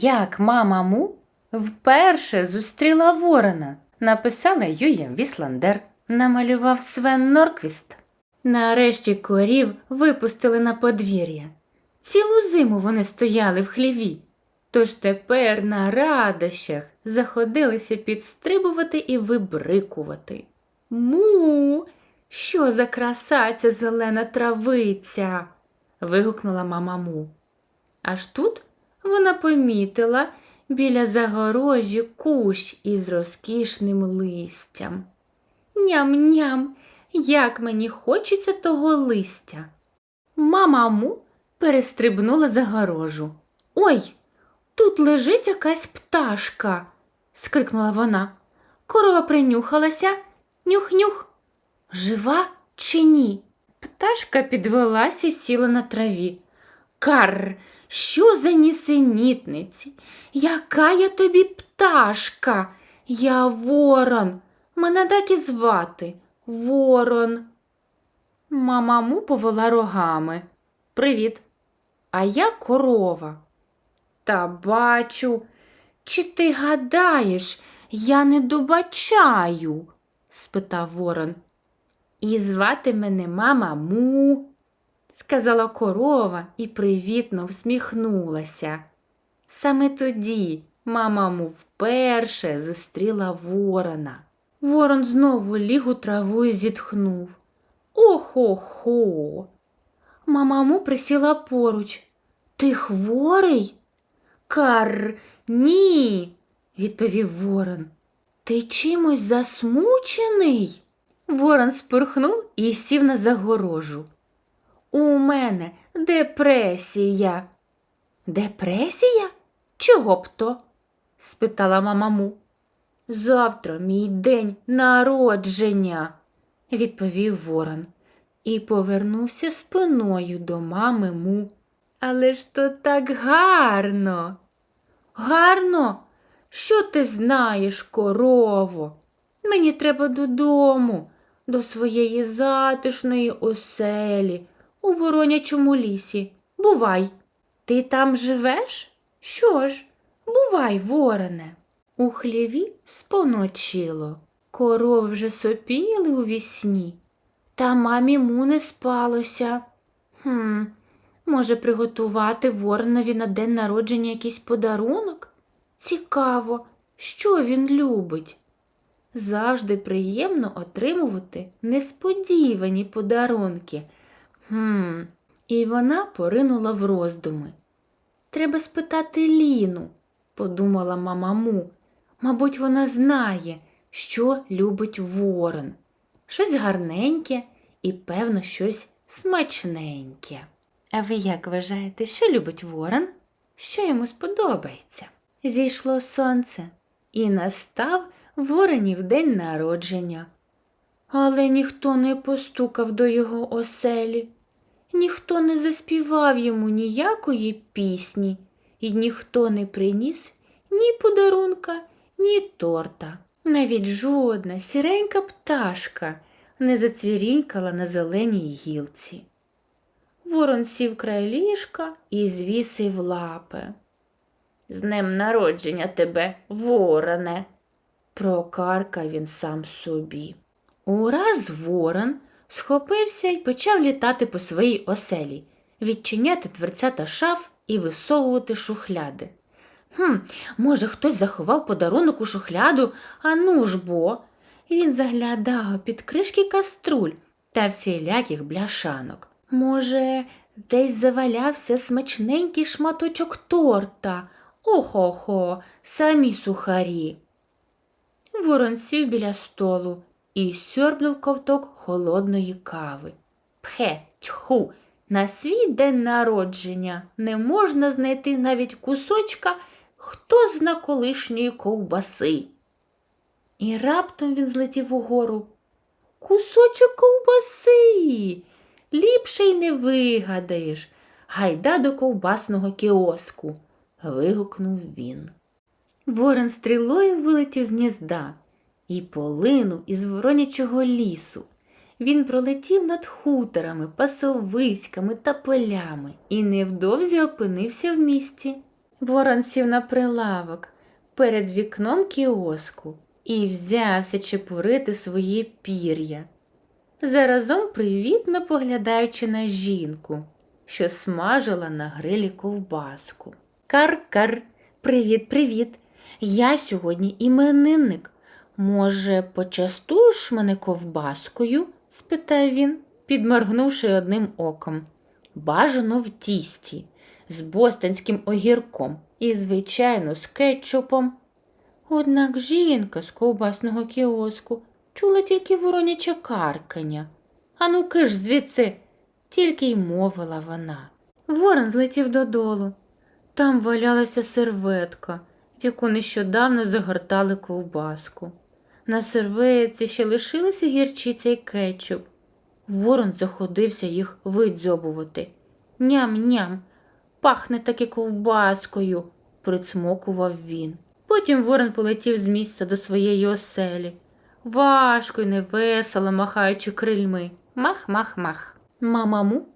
Як мама Му вперше зустріла ворона, написала Юя Вісландер, намалював Свен Норквіст. Нарешті корів випустили на подвір'я. Цілу зиму вони стояли в хліві, тож тепер на радощах заходилися підстрибувати і вибрикувати. Му, що за краса ця зелена травиця? вигукнула мама Му. Аж тут вона помітила біля загорожі кущ із розкішним листям. Ням-ням, як мені хочеться того листя. Мама Му перестрибнула загорожу. Ой, тут лежить якась пташка, скрикнула вона. Корова принюхалася, нюх-нюх. Жива чи ні? Пташка підвелася і сіла на траві. Кар, що за нісенітниці? Яка я тобі пташка? Я ворон. Мене так і звати. Ворон. Мама му повела рогами. Привіт. А я корова. Та бачу, чи ти гадаєш, я не добачаю? спитав ворон. І звати мене мама сказала корова і привітно всміхнулася. Саме тоді мама вперше зустріла ворона. Ворон знову ліг у траву і зітхнув. Охо-хо. Мама му присіла поруч. Ти хворий? Кар, ні, відповів ворон. Ти чимось засмучений? Ворон спорхнув і сів на загорожу. У мене депресія. Депресія? Чого б то? спитала мама му. Завтра мій день народження, відповів ворон і повернувся спиною до мами му. Але ж то так гарно. Гарно? Що ти знаєш, корово? Мені треба додому, до своєї затишної оселі у воронячому лісі. Бувай. Ти там живеш? Що ж, бувай, вороне. У хліві споночило. Корови вже сопіли у вісні, та мамі му не спалося. Хм, може, приготувати воронові на день народження якийсь подарунок? Цікаво, що він любить. Завжди приємно отримувати несподівані подарунки. Хм, і вона поринула в роздуми. Треба спитати Ліну, подумала мама Му. Мабуть, вона знає, що любить ворон. Щось гарненьке і, певно, щось смачненьке. А ви як вважаєте, що любить ворон? Що йому сподобається? Зійшло сонце, і настав воронів день народження. Але ніхто не постукав до його оселі, ніхто не заспівав йому ніякої пісні, і ніхто не приніс ні подарунка, ні торта. Навіть жодна сіренька пташка не зацвірінькала на зеленій гілці. Ворон сів край ліжка і звісив лапи. З днем народження тебе, вороне, прокаркав він сам собі. Ураз ворон схопився і почав літати по своїй оселі, відчиняти дверцята шаф і висовувати шухляди. Хм, може, хтось заховав подарунок у шухляду, а ну ж бо. Він заглядав під кришки каструль та всіляких бляшанок. Може, десь завалявся смачненький шматочок торта. Охо-хо, самі сухарі. Ворон сів біля столу і сьорбнув ковток холодної кави. Пхе, тьху, на свій день народження не можна знайти навіть кусочка, хто зна колишньої ковбаси. І раптом він злетів угору. Кусочок ковбаси. Ліпше й не вигадаєш. Гайда до ковбасного кіоску. вигукнув він. Ворон стрілою вилетів з гнізда і полинув із воронячого лісу. Він пролетів над хуторами, пасовиськами та полями і невдовзі опинився в місті. Ворон сів на прилавок перед вікном кіоску і взявся чепурити своє пір'я, заразом привітно поглядаючи на жінку, що смажила на грилі ковбаску. Кар-кар, привіт-привіт. Я сьогодні іменинник. Може, почастуєш мене ковбаскою? спитав він, підморгнувши одним оком. Бажано в тісті, з бостонським огірком і, звичайно, з кетчупом. Однак жінка з ковбасного кіоску чула тільки вороняче каркання. Ану киш звідси, тільки й мовила вона. Ворон злетів додолу. Там валялася серветка, в яку нещодавно загортали ковбаску. На серветці ще лишилися гірчиця й кетчуп. Ворон заходився їх видзьобувати. Ням-ням, пахне таки ковбаскою, прицмокував він. Потім ворон полетів з місця до своєї оселі. Важко й невесело махаючи крильми. Мах-мах-мах. Мамаму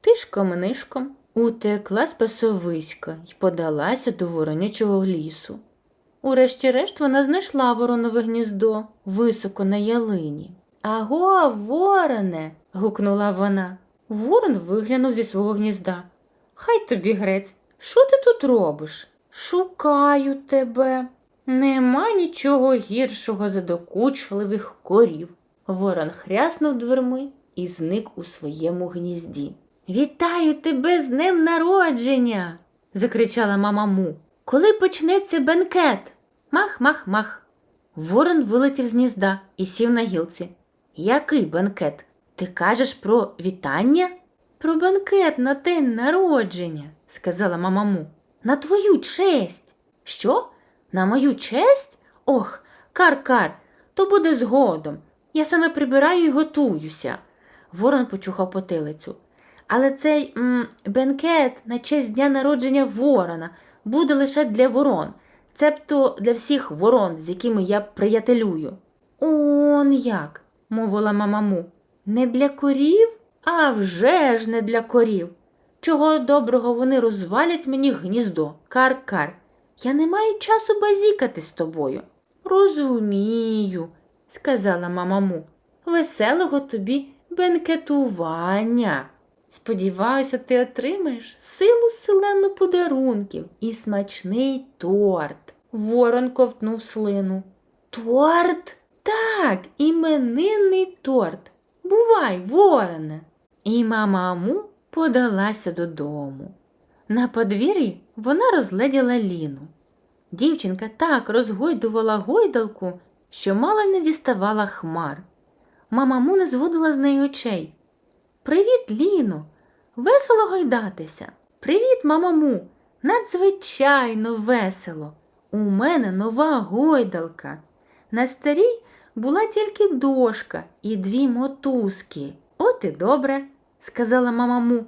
тишком-нишком утекла з пасовиська й подалася до воронячого лісу. Урешті-решт вона знайшла воронове гніздо високо на ялині. Аго, вороне. гукнула вона. Ворон виглянув зі свого гнізда. Хай тобі грець, що ти тут робиш? Шукаю тебе. Нема нічого гіршого за докучливих корів. Ворон хряснув дверми і зник у своєму гнізді. Вітаю тебе з днем народження. закричала мама Му. Коли почнеться бенкет? Мах, мах, мах. Ворон вилетів з гнізда і сів на гілці. Який бенкет? Ти кажеш про вітання? Про бенкет на день народження, сказала мама Му. На твою честь. Що? На мою честь? Ох, кар-кар, то буде згодом. Я саме прибираю і готуюся. Ворон почухав потилицю. Але цей м, бенкет на честь дня народження ворона буде лише для ворон, цебто для всіх ворон, з якими я приятелюю. Он як, мовила мамаму. Не для корів? А вже ж не для корів. Чого доброго вони розвалять мені гніздо, кар-кар. Я не маю часу базікати з тобою. Розумію, сказала мамаму. Веселого тобі бенкетування. Сподіваюся, ти отримаєш силу селену подарунків і смачний торт. Ворон ковтнув слину. Торт? Так, іменинний торт. Бувай, вороне. І мама Аму подалася додому. На подвір'ї вона розгледіла Ліну. Дівчинка так розгойдувала гойдалку, що мало не діставала хмар. Мама Му не зводила з неї очей. Привіт, Ліно! Весело гойдатися. Привіт, мамаму! Надзвичайно весело. У мене нова гойдалка. На старій була тільки дошка і дві мотузки. От і добре, сказала мамаму.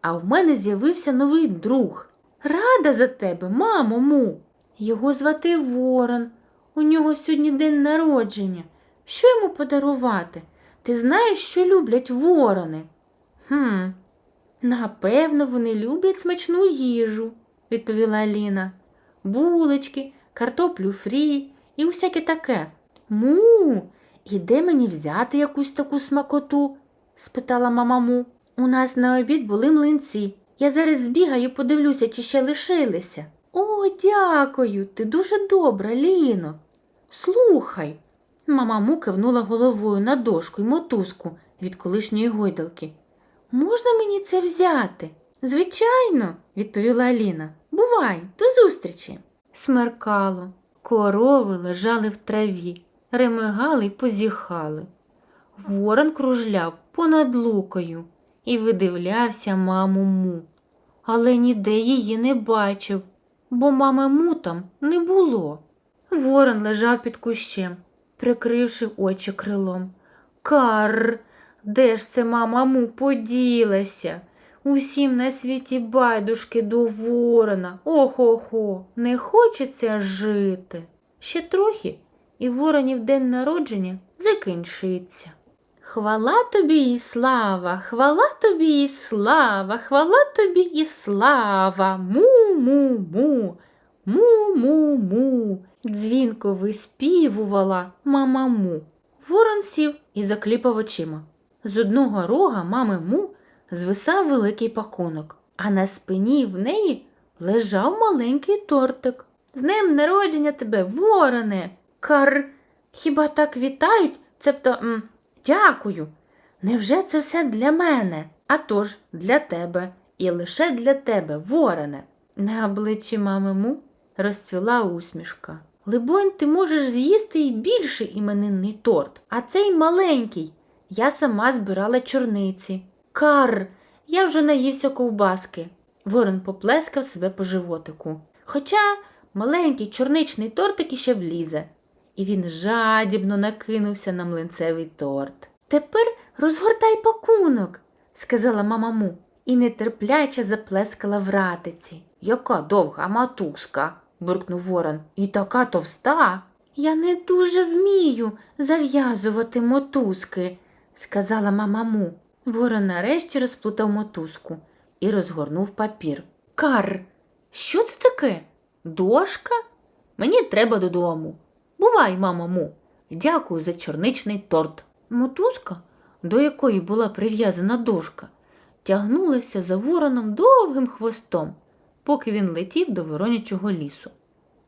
А в мене з'явився новий друг. Рада за тебе, мамо му. Його звати Ворон. У нього сьогодні день народження. Що йому подарувати? Ти знаєш, що люблять ворони? Хм, напевно, вони люблять смачну їжу, відповіла Ліна. Булочки, картоплю фрі і усяке таке. Му, і де мені взяти якусь таку смакоту? спитала мама Му. У нас на обід були млинці. Я зараз збігаю, подивлюся, чи ще лишилися. О, дякую, ти дуже добра, Ліно. Слухай. Мама Му кивнула головою на дошку й мотузку від колишньої гойдалки. Можна мені це взяти? Звичайно, відповіла Аліна. Бувай, до зустрічі. Смеркало, корови лежали в траві, ремигали й позіхали. Ворон кружляв понад лукою і видивлявся маму му, але ніде її не бачив, бо мами му там не було. Ворон лежав під кущем, прикривши очі крилом. Кар, де ж це мама му поділася? Усім на світі байдужки до ворона. Охо-хо, не хочеться жити. Ще трохи, і воронів день народження закінчиться. Хвала тобі і слава, хвала тобі і слава, хвала тобі і слава. Му-му-му, му-му-му. Дзвінко виспівувала мама му. Ворон сів і закліпав очима. З одного рога мами му звисав великий пакунок, а на спині в неї лежав маленький тортик. З днем народження тебе, вороне. Кар. Хіба так вітають? Цебто м, дякую. Невже це все для мене? А тож для тебе, і лише для тебе, вороне. На обличчі мами му розцвіла усмішка. Либонь, ти можеш з'їсти і більший іменинний торт, а цей маленький. Я сама збирала чорниці. Кар, я вже наївся ковбаски. Ворон поплескав себе по животику. Хоча маленький чорничний тортик іще влізе. І він жадібно накинувся на млинцевий торт. Тепер розгортай пакунок, сказала мама му, і нетерпляче заплескала в ратиці. Яка довга матузка, буркнув ворон, і така товста. Я не дуже вмію зав'язувати мотузки, сказала мама му. Ворон нарешті розплутав мотузку і розгорнув папір. Кар, що це таке? Дошка? Мені треба додому. Бувай, мамо му. Дякую за чорничний торт. Мотузка, до якої була прив'язана дошка, тягнулася за вороном довгим хвостом, поки він летів до воронячого лісу.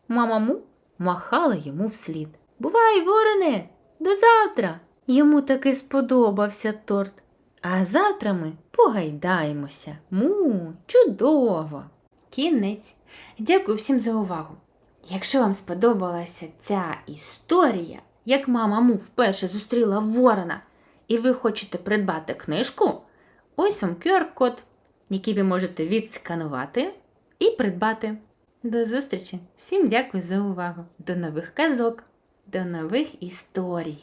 Мама му махала йому вслід. Бувай, вороне, до завтра. Йому таки сподобався торт. А завтра ми погайдаємося. Му, чудово! Кінець. Дякую всім за увагу. Якщо вам сподобалася ця історія, як мама Му вперше зустріла ворона, і ви хочете придбати книжку, ось вам QR-код, який ви можете відсканувати і придбати. До зустрічі! Всім дякую за увагу! До нових казок, до нових історій!